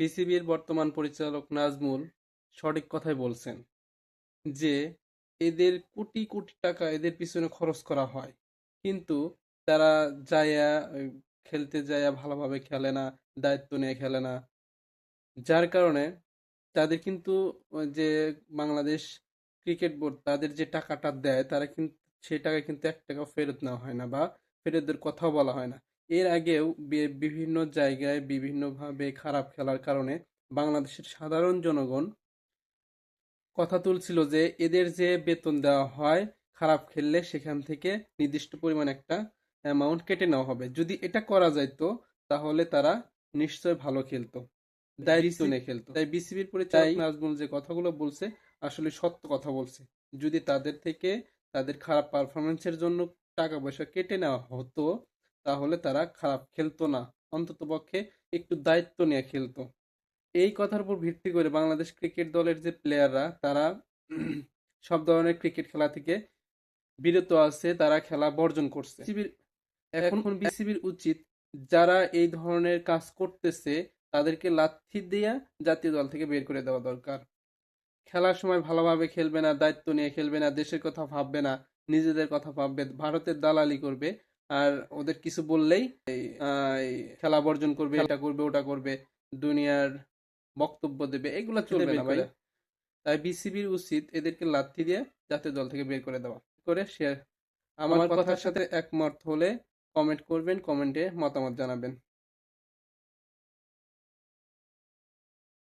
বিসিবির বর্তমান পরিচালক নাজমুল সঠিক কথাই বলছেন যে, এদের কোটি কোটি টাকা এদের পিছনে খরচ করা হয়। কিন্তু তারা ওই খেলতে যাইয়া ভালোভাবে খেলে না, দায়িত্ব নিয়ে খেলে না। যার কারণে তাদের কিন্তু যে বাংলাদেশ ক্রিকেট বোর্ড তাদের যে টাকাটা দেয়, তারা কিন্তু সেই টাকা কিন্তু এক টাকা ফেরত নেওয়া হয় না বা ফেরতের কথাও বলা হয় না। এর আগেও বিভিন্ন জায়গায় বিভিন্নভাবে খারাপ খেলার কারণে বাংলাদেশের সাধারণ জনগণ কথা তুলছিল যে এদের যে বেতন দেওয়া হয় খারাপ খেললে সেখান থেকে নির্দিষ্ট পরিমাণ একটা অ্যামাউন্ট কেটে নেওয়া হবে। যদি এটা করা যাইতো তাহলে তারা নিশ্চয় ভালো খেলতো দায়িত্ব নিয়ে খেলতো। তাই বিসিবির পরিচালক নাজমুল যে কথাগুলো বলছে আসলে সত্য কথা বলছে। যদি তাদের থেকে তাদের খারাপ পারফরমেন্সের জন্য টাকা পয়সা কেটে নেওয়া হতো তাহলে তারা খারাপ খেলতো না। অন্ততপক্ষে একটু দায়িত্ব নিয়ে খেলতো। এই কথার উপর ভিত্তি করে বাংলাদেশ ক্রিকেট দলের যে প্লেয়াররা তারা সব ধরনের ক্রিকেট খেলা থেকে বিরত আছে তারা খেলা বর্জন করছে। এখন বিসিবির উচিত যারা এই ধরনের কাজ করতেছে তাদেরকে লাথি দিয়া জাতীয় দল থেকে বের করে দেওয়া দরকার। খেলার সময় ভালোভাবে খেলবে না দায়িত্ব নিয়ে খেলবে না দেশের কথা ভাববে না নিজেদের কথা ভাববে ভারতের দালালি করবে। আর ওদের কিছু বললেই খেলা বর্জন করবে এটা করবে ওটা করবে দুনিয়ার বক্তব্য দেবে এগুলো চলবে না ভাই। তাই বিসিবির উচিত এদেরকে লাথি দিয়ে জাতীয় দল থেকে বের করে দেওয়া। করে শেয়ার আমার কথার সাথে একমত হলে কমেন্ট করবেন কমেন্টে মতামত জানাবেন।